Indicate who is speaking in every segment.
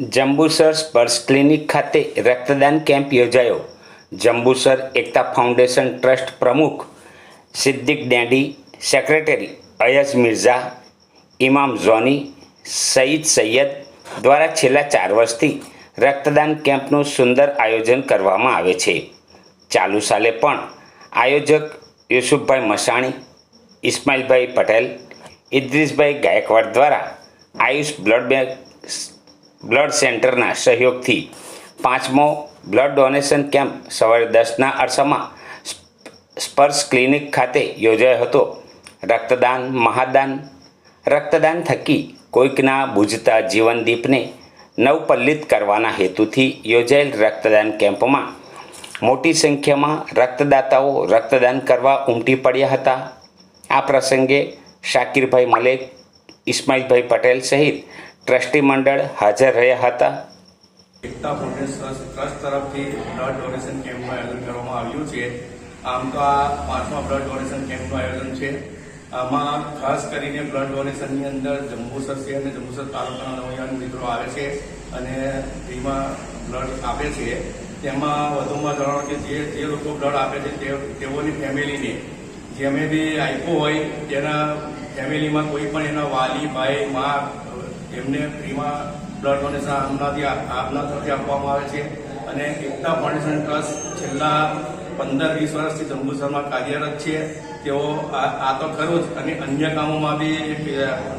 Speaker 1: જંબુસર સ્પર્શ ક્લિનિક ખાતે રક્તદાન કેમ્પ યોજાયો. જંબુસર એકતા ફાઉન્ડેશન ટ્રસ્ટ પ્રમુખ સિદ્દીક ડેંડી, સેક્રેટરી અયઝ મિર્ઝા, ઇમામ ઝોની, સઈદ સૈયદ દ્વારા છેલ્લા ચાર વર્ષથી રક્તદાન કેમ્પનું સુંદર આયોજન કરવામાં આવે છે. ચાલુ સાલે પણ આયોજક યુસુફભાઈ મસાણી, ઇસ્માઇલભાઈ પટેલ, ઇદ્રીસભાઈ ગાયકવાડ દ્વારા આયુષ બ્લડ બેંક બ્લડ સેન્ટરના સહયોગથી પાંચમો બ્લડ ડોનેશન કેમ્પ સવારે દસના અરસામાં સ્પર્શ ક્લિનિક ખાતે યોજાયો હતો. રક્તદાન, મહાદાન, રક્તદાન થકી કોઈકના બુજતા જીવનદીપને નવપલ્લિત કરવાના હેતુથી યોજાયેલ રક્તદાન કેમ્પમાં મોટી સંખ્યામાં રક્તદાતાઓ રક્તદાન કરવા ઉમટી પડ્યા હતા. આ પ્રસંગે શાકિરભાઈ મલેક, ઇસ્માઇલભાઈ પટેલ સહિત ટ્રસ્ટી મંડળ હાજર રહ્યા હતા.
Speaker 2: એકતા ફાઉન્ડેશન ટ્રસ્ટ તરફથી બ્લડ ડોનેશન કેમ્પનું આયોજન કરવામાં આવ્યું છે. આમ તો આ પાંચમા બ્લડ ડોનેશન કેમ્પનું આયોજન છે. આમાં ખાસ કરીને બ્લડ ડોનેશનની અંદર જંબુસર છે અને જંબુસર તાલુકાના નવયાન મિત્રો આવે છે અને ફ્રીમાં બ્લડ આપે છે. તેમાં વધુમાં જણાવો કે જે જે લોકો બ્લડ આપે છે તેઓની ફેમિલીને. જેમે બી આપ્યો હોય, તેના ફેમિલીમાં કોઈ પણ એના વાલી, ભાઈ, મા એમને ફ્રીમાં બ્લડ ડોનેશન આમનાથી આપના તરફથી આપવામાં આવે છે. અને એકતા ફાઉન્ડેશન ટ્રસ્ટ છેલ્લા પંદર વીસ વર્ષથી જંબુસરમાં કાર્યરત છે. તેઓ આ તો ખરું જ. અને અન્ય કામોમાં બી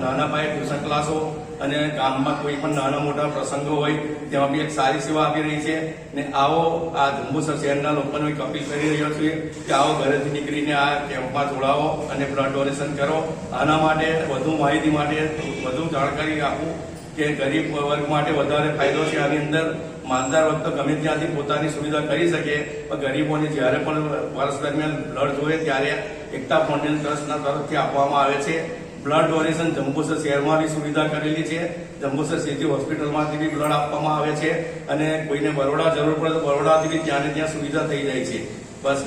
Speaker 2: નાના પાયે ટ્યુશન ક્લાસો અને ગામમાં કોઈ પણ નાના મોટા પ્રસંગો હોય, તેમાં બી એક સારી સેવા આપી રહી છે. ને આવો આ જંબુસર શહેરના લોકોને એક અપીલ કરી રહ્યો છું કે આવો ઘરેથી નીકળીને આ કેમ્પમાં જોડાવો અને બ્લડ ડોનેશન કરો. આના માટે વધુ માહિતી માટે વધુ જાણકારી આપું. કે ગરીબ વર્ગ માટે વધારે ફાયદો છે. આની અંદર માલદાર વખતે ગમે ત્યાંથી પોતાની સુવિધા કરી શકે, પણ ગરીબોને જ્યારે પણ વર્ષ દરમિયાન બ્લડ જોઈએ ત્યારે એકતા ફાઉન્ડેશન ટ્રસ્ટના તરફથી આપવામાં આવે છે. બ્લડ ડોનેશન જંબુસર શહેરમાં બી સુવિધા કરેલી છે. જંબુસર સિટી હોસ્પિટલમાંથી બી બ્લડ આપવામાં આવે છે અને કોઈને બરોડા જરૂર પડે તો બરોડાથી બી ત્યાં ને ત્યાં સુવિધા થઈ જાય છે. બસ